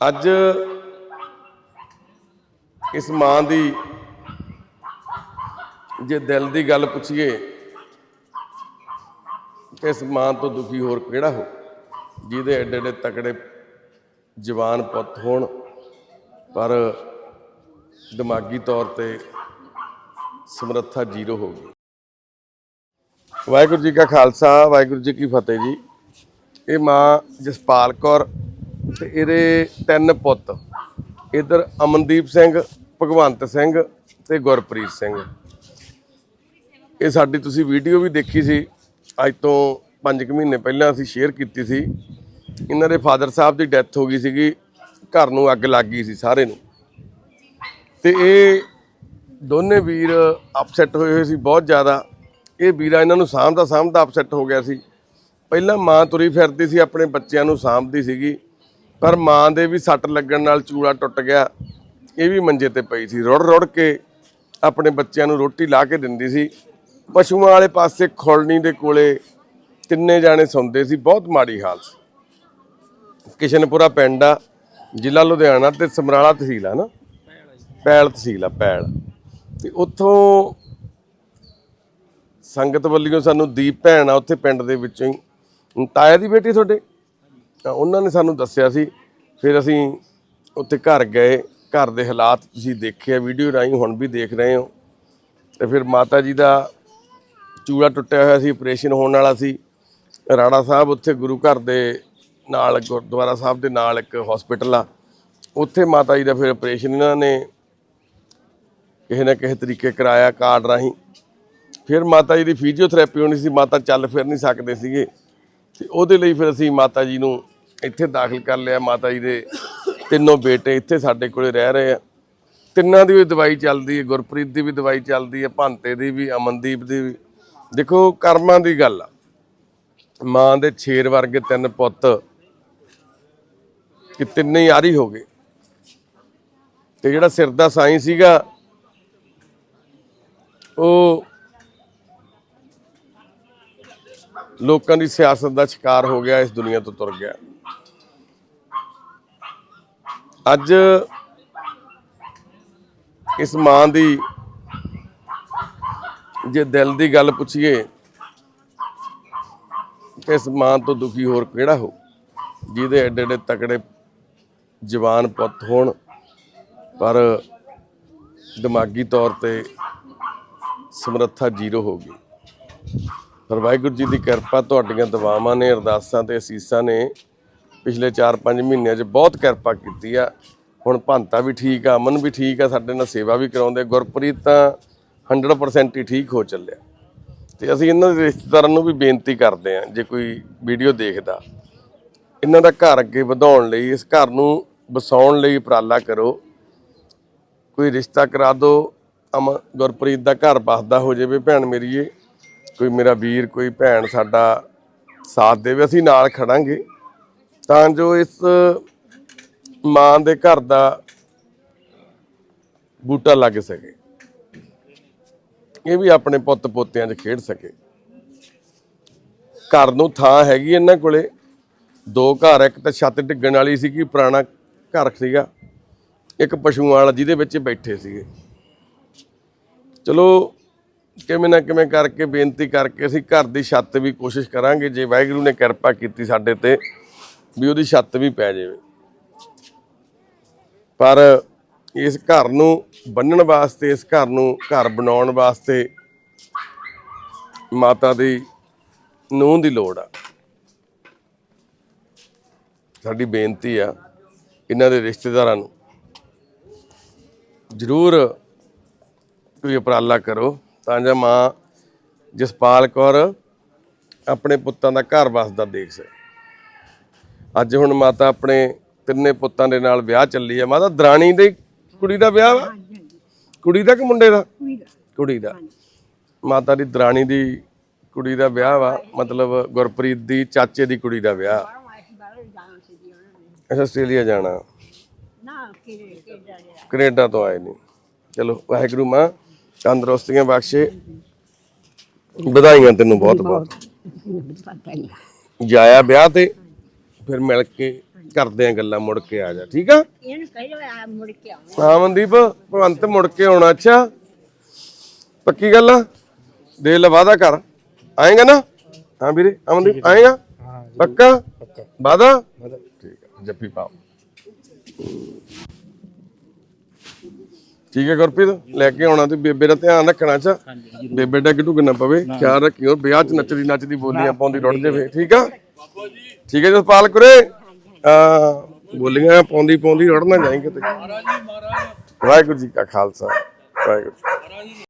ਅੱਜ ਇਸ ਮਾਂ ਦੀ ਜੇ ਦਿਲ ਦੀ ਗੱਲ ਪੁੱਛੀਏ ਕਿ ਇਸ ਮਾਂ ਤੋਂ ਦੁਖੀ ਹੋਰ ਕਿਹੜਾ ਹੋ? ਜਿਹਦੇ ਐਡੇ ਐਡੇ ਤਕੜੇ ਜਵਾਨ ਪੁੱਤ ਹੋਣ, ਪਰ ਦਿਮਾਗੀ ਤੌਰ ਤੇ ਸਮਰੱਥਾ ਜ਼ੀਰੋ ਹੋ ਗਈ। ਵਾਹਿਗੁਰੂ ਜੀ ਕਾ ਖਾਲਸਾ, ਵਾਹਿਗੁਰੂ ਜੀ ਕੀ ਫਤਿਹ ਜੀ। ਇਹ ਮਾਂ ਜਸਪਾਲ ਕੌਰ ਤੇ ਇਹਦੇ ਤਿੰਨ ਪੁੱਤ। ਇਧਰ ਅਮਨਦੀਪ ਸਿੰਘ, ਭਗਵੰਤ ਸਿੰਘ ਤੇ ਗੁਰਪ੍ਰੀਤ ਸਿੰਘ। ਇਹ ਸਾਡੀ ਤੁਸੀਂ ਵੀਡੀਓ ਵੀ ਦੇਖੀ ਸੀ। ਅੱਜ ਤੋਂ 5 ਮਹੀਨੇ ਪਹਿਲਾਂ ਅਸੀਂ ਸ਼ੇਅਰ ਕੀਤੀ ਸੀ। ਇਹਨਾਂ ਦੇ ਫਾਦਰ ਸਾਹਿਬ ਦੀ ਡੈਥ ਹੋ ਗਈ ਸੀਗੀ। ਘਰ ਨੂੰ ਅੱਗ ਲੱਗ ਗਈ ਸੀ ਸਾਰੇ ਨੂੰ। ਤੇ ਇਹ ਦੋਨੇ ਵੀਰ ਅਪਸੈਟ ਹੋਏ ਹੋਏ ਸੀ ਬਹੁਤ ਜ਼ਿਆਦਾ। ਇਹ ਵੀਰਾ ਇਹਨਾਂ ਨੂੰ ਸਾਂਭਦਾ ਸਾਂਭਦਾ ਅਪਸੈਟ ਹੋ ਗਿਆ ਸੀ। ਪਹਿਲਾਂ ਮਾਂ ਤੁਰੀ ਫਿਰਦੀ ਸੀ, ਆਪਣੇ ਬੱਚਿਆਂ ਨੂੰ ਸਾਂਭਦੀ ਸੀਗੀ। ਪਰ ਮਾਂ ਦੇ ਵੀ ਸੱਟ ਲੱਗਣ ਨਾਲ ਚੂੜਾ ਟੁੱਟ ਗਿਆ। ਇਹ ਵੀ ਮੰਜੇ ਤੇ ਪਈ ਸੀ। ਰੁੜ ਰੁੜ ਕੇ ਆਪਣੇ ਬੱਚਿਆਂ ਨੂੰ ਰੋਟੀ ਲਾ ਕੇ ਦਿੰਦੀ ਸੀ। ਪਸ਼ੂਆਂ ਵਾਲੇ ਪਾਸੇ ਖੁਲਣੀ ਦੇ ਕੋਲੇ ਤਿੰਨੇ ਜਾਣੇ ਸੌਂਦੇ ਸੀ। ਬਹੁਤ ਮਾੜੀ ਹਾਲਤ ਸੀ। ਕਿਸ਼ਨਪੁਰਾ ਪਿੰਡ ਆ, ਜ਼ਿਲ੍ਹਾ ਲੁਧਿਆਣਾ ਤੇ ਸਮਰਾਲਾ ਤਹਿਸੀਲ ਆ ਨਾ। ਪੈਲ ਤਹਿਸੀਲ ਆ, ਪੈਲ। ਤੇ ਉੱਥੋਂ ਸੰਗਤ ਵੱਲੋਂ ਸਾਨੂੰ ਦੀਪ ਭੈਣ ਆ, ਉੱਥੇ ਪਿੰਡ ਦੇ ਵਿੱਚੋਂ ਹੀ। ਤਾਇਆ ਦੀ ਬੇਟੀ ਤੁਹਾਡੇ? ਤਾਂ ਉਹਨਾਂ ਨੇ ਸਾਨੂੰ ਦੱਸਿਆ ਸੀ, ਫਿਰ ਅਸੀਂ ਉੱਥੇ ਘਰ ਗਏ, ਘਰ ਦੇ ਹਾਲਾਤ ਤੁਸੀਂ ਦੇਖਿਆ ਵੀਡੀਓ ਰਾਹੀਂ ਹੁਣ ਵੀ ਦੇਖ ਰਹੇ ਹੋ। ਤੇ ਫਿਰ ਮਾਤਾ ਜੀ ਦਾ ਚੂੜਾ ਟੁੱਟਿਆ ਹੋਇਆ ਸੀ ਆਪਰੇਸ਼ਨ ਹੋਣ ਵਾਲਾ ਸੀ। ਰਾਣਾ ਸਾਹਿਬ ਉੱਥੇ ਗੁਰੂ ਘਰ ਦੇ ਨਾਲ, ਗੁਰਦੁਆਰਾ ਸਾਹਿਬ ਦੇ ਨਾਲ ਇੱਕ ਹਸਪੀਟਲ ਆ। ਉੱਥੇ ਮਾਤਾ ਜੀ ਦਾ ਫਿਰ ਆਪਰੇਸ਼ਨ ਇਹਨਾਂ ਨੇ ਕਿਸੇ ਨਾ ਕਿਸੇ ਤਰੀਕੇ ਕਰਾਇਆ ਕਾਰਡ ਰਾਹੀਂ। ਫਿਰ ਮਾਤਾ ਜੀ ਦੀ ਫਿਜ਼ੀਓਥੈਰੇਪੀ ਹੋਣੀ ਸੀ, ਮਾਤਾ ਚੱਲ ਫਿਰ ਨਹੀਂ ਸਕਦੇ ਸੀਗੇ। ਤੇ ਉਹਦੇ ਲਈ ਫਿਰ ਅਸੀਂ ਮਾਤਾ ਜੀ ਨੂੰ ਇੱਥੇ ਦਾਖਲ ਕਰ ਲਿਆ ਮਾਤਾ ਜੀ ਦੇ। ਤਿੰਨੋਂ ਬੇਟੇ ਇੱਥੇ ਸਾਡੇ ਕੋਲੇ ਰਹਿ ਰਹੇ ਆ। ਤਿੰਨਾਂ ਦੀ ਵੀ ਦਵਾਈ ਚੱਲਦੀ ਹੈ, ਗੁਰਪ੍ਰੀਤ ਦੀ ਵੀ ਦਵਾਈ ਚੱਲਦੀ ਹੈ, ਭਾਂਤੇ ਦੀ ਵੀ, ਅਮਨਦੀਪ ਦੀ ਵੀ। ਦੇਖੋ, ਕਰਮਾਂ ਦੀ ਗੱਲ ਆ। ਮਾਂ ਦੇ ਛੇਰ ਵਰਗੇ ਤਿੰਨ ਪੁੱਤ ਕਿ ਤਿੰਨੇ ਹੀ ਆਰੀ ਹੋ ਗਏ। ਤੇ ਜਿਹੜਾ ਸਿਰ ਦਾ ਸਾਈਂ ਸੀਗਾ, ਉਹ ਲੋਕਾਂ ਦੀ ਸਿਆਸਤ ਦਾ ਸ਼ਿਕਾਰ ਹੋ ਗਿਆ, ਇਸ ਦੁਨੀਆ ਤੋਂ ਤੁਰ ਗਿਆ। ਅੱਜ ਇਸ ਮਾਂ ਦੀ ਜੇ ਦਿਲ ਦੀ ਗੱਲ ਪੁੱਛੀਏ ਕਿ ਇਸ ਮਾਂ ਤੋਂ ਦੁਖੀ ਹੋਰ ਕਿਹੜਾ ਹੋ ਜਿਹਦੇ ਐਡੇ ਐਡੇ ਤਕੜੇ ਜਵਾਨ ਪੁੱਤ ਹੋਣ, ਪਰ ਦਿਮਾਗੀ ਤੌਰ ਤੇ ਸਮਰੱਥਾ ਜ਼ੀਰੋ ਹੋ ਗਈ। ਪਰ ਵਾਹਿਗੁਰੂ ਜੀ ਦੀ ਕਿਰਪਾ, ਤੁਹਾਡੀਆਂ ਦੁਆਵਾਂ ਨੇ, ਅਰਦਾਸਾਂ ਤੇ ਅਸੀਸਾਂ ਨੇ ਪਿਛਲੇ 4-5 ਮਹੀਨਿਆਂ 'ਚ ਬਹੁਤ ਕਿਰਪਾ ਕੀਤੀ ਆ। ਹੁਣ ਭੰਤਾ ਵੀ ਠੀਕ ਆ, ਅਮਨ ਵੀ ਠੀਕ ਆ, ਸਾਡੇ ਨਾਲ ਸੇਵਾ ਵੀ ਕਰਾਉਂਦੇ ਗੁਰਪ੍ਰੀਤ ਤਾਂ 100% ਹੀ ਠੀਕ ਹੋ ਚੱਲਿਆ। ਤੇ ਅਸੀਂ ਇਹਨਾਂ ਦੇ ਰਿਸ਼ਤੇਦਾਰਾਂ ਨੂੰ ਵੀ ਬੇਨਤੀ ਕਰਦੇ ਹਾਂ ਜੇ ਕੋਈ ਵੀਡੀਓ ਦੇਖਦਾ। ਇਹਨਾਂ ਦਾ ਘਰ ਅੱਗੇ ਵਧਾਉਣ ਲਈ, ਇਸ ਘਰ ਨੂੰ ਵਸਾਉਣ ਲਈ ਉਪਰਾਲਾ ਕਰੋ। ਕੋਈ ਰਿਸ਼ਤਾ ਕਰਾ ਦਿਓ ਅਮ ਗੁਰਪ੍ਰੀਤ ਦਾ ਘਰ ਬਸਦਾ ਹੋ ਜਾਵੇ, ਭੈਣ ਮੇਰੀਏ ਕੋਈ ਮੇਰਾ ਵੀਰ, ਕੋਈ ਭੈਣ ਸਾਡਾ ਸਾਥ ਦੇਵੇ, ਅਸੀਂ ਨਾਲ ਖੜਾਂਗੇ। ਤਾਂ ਜੋ ਇਸ ਮਾਂ ਦੇ ਘਰ ਦਾ ਬੂਟਾ ਲੱਗ ਸਕੇ। ਇਹ ਵੀ ਆਪਣੇ ਪੁੱਤ ਪੋਤਿਆਂ 'ਚ ਖੇਡ ਸਕੇ। ਘਰ ਨੂੰ ਥਾਂ ਹੈਗੀ ਇਹਨਾਂ ਕੋਲੇ। ਦੋ ਘਰ, ਇੱਕ ਤਾਂ ਛੱਤ ਡਿੱਗਣ ਵਾਲੀ ਸੀਗੀ, ਪੁਰਾਣਾ ਘਰ ਸੀਗਾ। ਇੱਕ ਪਸ਼ੂਆਂ ਵਾਲਾ ਜਿਹਦੇ ਵਿੱਚ ਬੈਠੇ ਸੀਗੇ। ਚਲੋ, ਕਿਵੇਂ ਨਾ ਕਿਵੇਂ ਕਰਕੇ, ਬੇਨਤੀ ਕਰਕੇ ਅਸੀਂ ਘਰ ਦੀ ਛੱਤ ਵੀ ਕੋਸ਼ਿਸ਼ ਕਰਾਂਗੇ। ਜੇ ਵਾਹਿਗੁਰੂ ਨੇ ਕਿਰਪਾ ਕੀਤੀ ਸਾਡੇ ਤੇ ਵੀ ਉਹਦੀ ਛੱਤ ਵੀ ਪੈ ਜਾਵੇ। ਪਰ ਇਸ ਘਰ ਨੂੰ ਬੰਨਣ ਵਾਸਤੇ, ਇਸ ਘਰ ਨੂੰ ਘਰ ਬਣਾਉਣ ਵਾਸਤੇ ਮਾਤਾ ਦੀ ਨੂੰਹ ਦੀ ਲੋੜ ਆ। ਸਾਡੀ ਬੇਨਤੀ ਆ ਇਹਨਾਂ ਦੇ ਰਿਸ਼ਤੇਦਾਰਾਂ ਨੂੰ, ਜ਼ਰੂਰ ਕੋਈ ਉਪਰਾਲਾ ਕਰੋ, ਤਾਂ ਜਾਂ ਮਾਂ ਜਸਪਾਲ ਕੌਰ ਆਪਣੇ ਪੁੱਤਾਂ ਦਾ ਘਰ ਵਸਦਾ ਦੇਖ ਸਕੇ। ਅੱਜ ਹੁਣ ਮਾਤਾ ਆਪਣੇ ਤਿੰਨੇ ਪੁੱਤਾਂ ਦੇ ਨਾਲ ਵਿਆਹ ਚੱਲੀ ਆ। ਮਾਤਾ ਦਰਾਣੀ ਦੇ ਕੁੜੀ ਦਾ ਵਿਆਹ ਵਾ? ਕੁੜੀ ਦਾ ਕਿ ਮੁੰਡੇ ਦਾ? ਕੁੜੀ ਦਾ। ਮਾਤਾ ਦੀ ਦਰਾਣੀ ਦੀ ਕੁੜੀ ਦਾ ਵਿਆਹ ਵਾ ਮਤਲਬ ਗੁਰਪ੍ਰੀਤ ਦੀ ਚਾਚੇ ਦੀ ਕੁੜੀ ਦਾ ਵਿਆਹ। ਅੱਛਾ ਆਸਟ੍ਰੇਲੀਆ ਜਾਣਾ। ਕੈਨੇਡਾ ਤੋਂ ਆਏ ਨੇ। ਚਲੋ ਵਾਹਿਗੁਰੂ ਮਾਂ ਤੰਦਰੁਸਤੀਆਂ ਬਖਸ਼ੇ। ਵਧਾਈਆਂ ਤੈਨੂੰ ਬਹੁਤ। ਬਹੁਤ ਜਾਇਆ ਵਿਆਹ ਤੇ। ਫਿਰ ਮਿਲ ਕੇ ਕਰਦੇ ਆ ਗੱਲਾਂ ਮੁੜ ਕੇ ਆ ਜਾ ਠੀਕ ਆ? ਇਹਨੂੰ ਕਹਿ ਆ ਮੁੜ ਕੇ ਆਉਣਾ। ਹਾਂ ਮਨਦੀਪ ਭਗਵੰਤ ਮੁੜ ਕੇ ਆਉਣਾ ਅੱਛਾ। ਪੱਕੀ ਗੱਲ ਆ? ਦੇ ਲੈ ਵਾਦਾ ਕਰ। ਆਏਗਾ ਨਾ? ਹਾਂ ਵੀਰੇ ਅਮਨਦੀਪ ਆਏਗਾ? ਪੱਕਾ? ਵਾਦਾ ਠੀਕ ਆ ਜੱਫੀ ਪਾਓ। ਠੀਕ ਹੈ ਗੁਰਪ੍ਰੀਤ ਲੈ ਕੇ ਆਉਣਾ ਤੇ ਬੇਬੇ ਦਾ ਧਿਆਨ ਰੱਖਣਾ ਚਾ ਬੇਬੇ ਦਾ ਕਿਟੂ ਕਿੰਨਾ ਪਵੇ ਖਿਆਲ ਰੱਖਿਓ ਵਿਆਹ ਚ ਨੱਚਦੀ ਨੱਚਦੀ ਬੋਲੀਆਂ ਪਾਉਂਦੀ ਰੁੱਟ ਜਾਵੇ ਠੀਕ ਆ? ਠੀਕ ਹੈ ਜਸਪਾਲ ਕੁਰੇ ਆ ਬੋਲੀਆਂ ਪਾਉਂਦੀ ਪਾਉਂਦੀ ਰੁੜ ਨਾ ਜਾਈ ਕਿਤੇ। ਵਾਹਿਗੁਰੂ ਜੀ ਕਾ ਖਾਲਸਾ ਵਾਹਿਗੁਰੂ